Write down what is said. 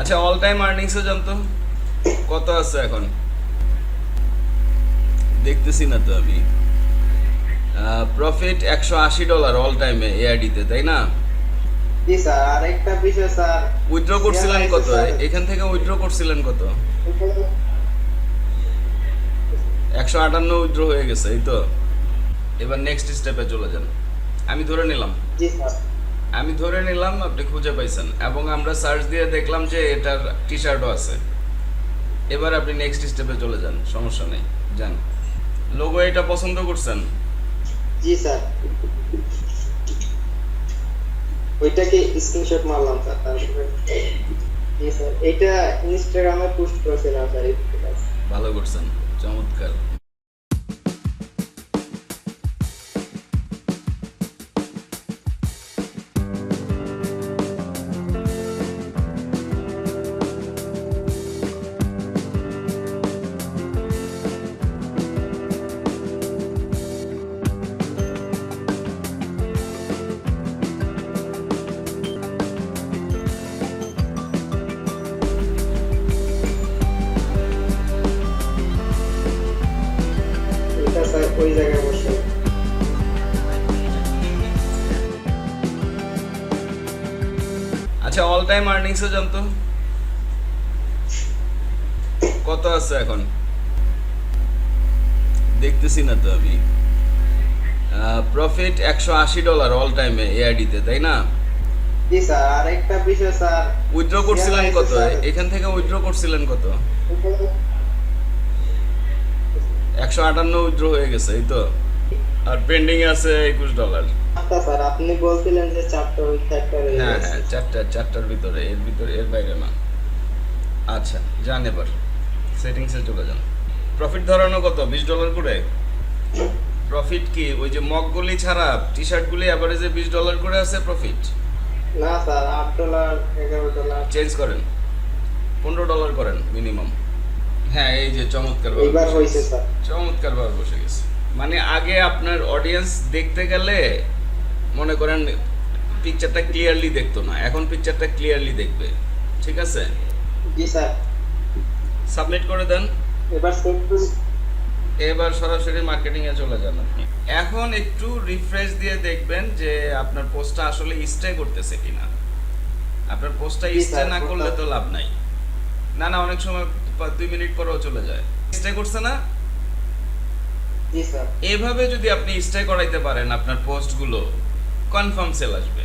আচ্ছা all time earnings আর্নিংসও জানতো? কত আছে এখন? দেখতেছি না তো আমি। প্রফিট একশো আশি ডলার অল টাইমে এআইডিতে তাই না? জি স্যার আরেকটা বিষয় স্যার। উইথড্র করছিলেন কত? এখান থেকে উইথড্র করছিলেন কত? একশো আটান্ন উইথড্র হয়ে গেছে এই তো। এবার নেক্সট স্টেপে চলে যান। আমি ধরে নিলাম। জি স্যার। আমি ধরে নিলাম আপনি খুঁজে পাইছেন এবং আমরা সার্চ দিয়ে দেখলাম যে এটার টি শার্টও আছে। এবার আপনি নেক্সট স্টেপে চলে যান সমস্যা নেই যান। লোগো এটা পছন্দ করছেন? জি স্যার। ওইটাকে স্ক্রিনশট মারলাম স্যার তারপরে জি স্যার এটা ইনস্টাগ্রামে পোস্ট করেছিলাম স্যার ভালো করছেন চমৎকার। আচ্ছা অল টাইম আর্নিংসও জানতো? কত আছে এখন? দেখতেছি না তো আমি। প্রফিট একশো আশি ডলার অল টাইমে এআইডিতে তাই না? জি স্যার আরেকটা বিষয় স্যার। উইথড্র করছিলেন কত? এখান থেকে উইথড্র করছিলেন কত? একশো আটান্ন উইথড্র হয়ে গেছে এই তো? আর পেন্ডিং আছে একুশ ডলার আচ্ছা স্যার আপনি বলছিলেন যে চারটা হ্যাঁ হ্যাঁ চারটা চারটার ভিতরে এর ভিতরে এর বাইরে না। আচ্ছা যান এবার। সেটিংসে চলে যান। প্রফিট ধরানো কত? বিশ ডলার করে? প্রফিট কি? ওই যে মগগুলি ছাড়া টি শার্টগুলি অ্যাভারেজে বিশ ডলার করে আছে প্রফিট না স্যার আট ডলার এগারো ডলার চেঞ্জ করেন। পনেরো ডলার করেন মিনিমাম হ্যাঁ এই যে চমৎকার চমৎকার ভাবে বসে গেছে। মানে আগে আপনার অডিয়েন্স দেখতে গেলে মনে করেন পিকচারটা ক্লিয়ারলি দেখতো না। এখন পিকচারটা ক্লিয়ারলি দেখবে। ঠিক আছে? জি স্যার। সাবমিট করে দেন। এবার এবার সরাসরি মার্কেটিং এ চলে যান আপনি। এখন একটু রিফ্রেশ দিয়ে দেখবেন যে আপনার পোস্টটা আসলে স্টে করতেছে কিনা। আপনার পোস্টটা স্টে না করলে তো লাভ নাই। না না অনেক সময় দুই মিনিট পরেও চলে যায়। স্টে করছে না? এভাবে যদি আপনি স্টে করাইতে পারেন আপনার পোস্টগুলো কনফার্ম সেল আসবে।